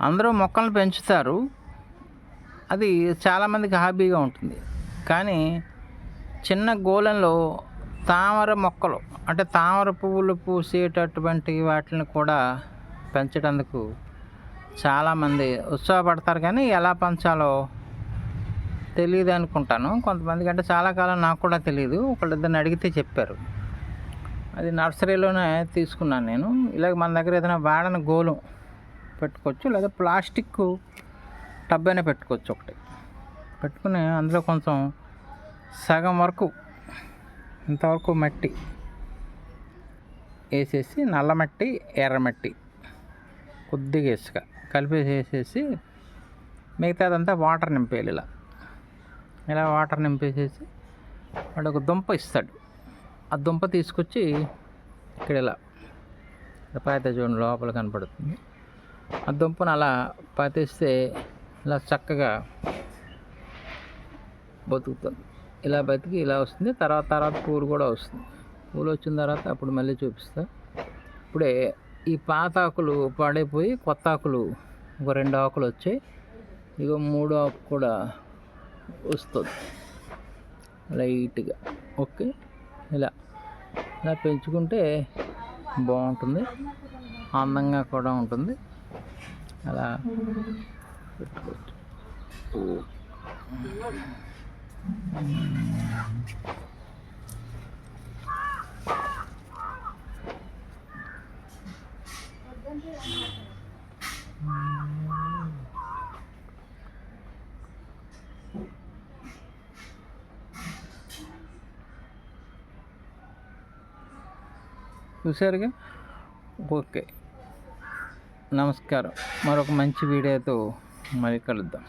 అందరూ మొక్కలను పెంచుతారు. అది చాలామందికి హాబీగా ఉంటుంది. కానీ చిన్న గోళంలో తామర మొక్కలు అంటే తామర పువ్వులు పూసేటటువంటి వాటిని కూడా పెంచడానికి చాలామంది ఉత్సాహపడతారు. కానీ ఎలా పెంచాలో తెలియదు అనుకుంటాను. కొంతమందికి అంటే చాలా కాలం నాకు కూడా తెలియదు ఒకళ్ళిద్దరిని అడిగితే చెప్పారు. అది నర్సరీలోనే తీసుకున్నాను నేను. ఇలాగ మన దగ్గర ఏదైనా వాడని గోళం పెట్టుకోవచ్చు లేదా ప్లాస్టిక్ టబ్ అయినా పెట్టుకోవచ్చు ఒకటి. పెట్టుకుని అందులో కొంచెం సగం వరకు ఇంతవరకు మట్టి వేసేసి నల్ల మట్టి ఎర్రమట్టి కొద్దిగా ఇసుక కలిపేసి వేసేసి మిగతాదంతా వాటర్ నింపేయాలి ఇలా. ఇలా వాటర్ నింపేసేసి వాడు ఒక దుంప ఇస్తాడు. ఆ దుంప తీసుకొచ్చి ఇక్కడ ఇలా పాత జోన్ లోపల కనపడుతుంది. ఆ దుంపను అలా పాతేస్తే ఇలా చక్కగా బతుకుతుంది. ఇలా బతికి ఇలా వస్తుంది. తర్వాత తర్వాత పూలు కూడా వస్తుంది. పూలు వచ్చిన తర్వాత అప్పుడు మళ్ళీ చూపిస్తా. ఇప్పుడే ఈ పాత ఆకులు పాడైపోయి కొత్త ఆకులు ఒక రెండు ఆకులు వచ్చాయి. ఇక మూడు ఆకు కూడా వస్తుంది. లైట్గా. ఓకే? ఇలా. ఇలా పెంచుకుంటే బాగుంటుంది. అందంగా కూడా ఉంటుంది. అలా పెట్టుకోవచ్చు ఓ. చూసారుగా ఓకే నమస్కారం. మరొక మంచి వీడియోతో మరి కలుద్దాం.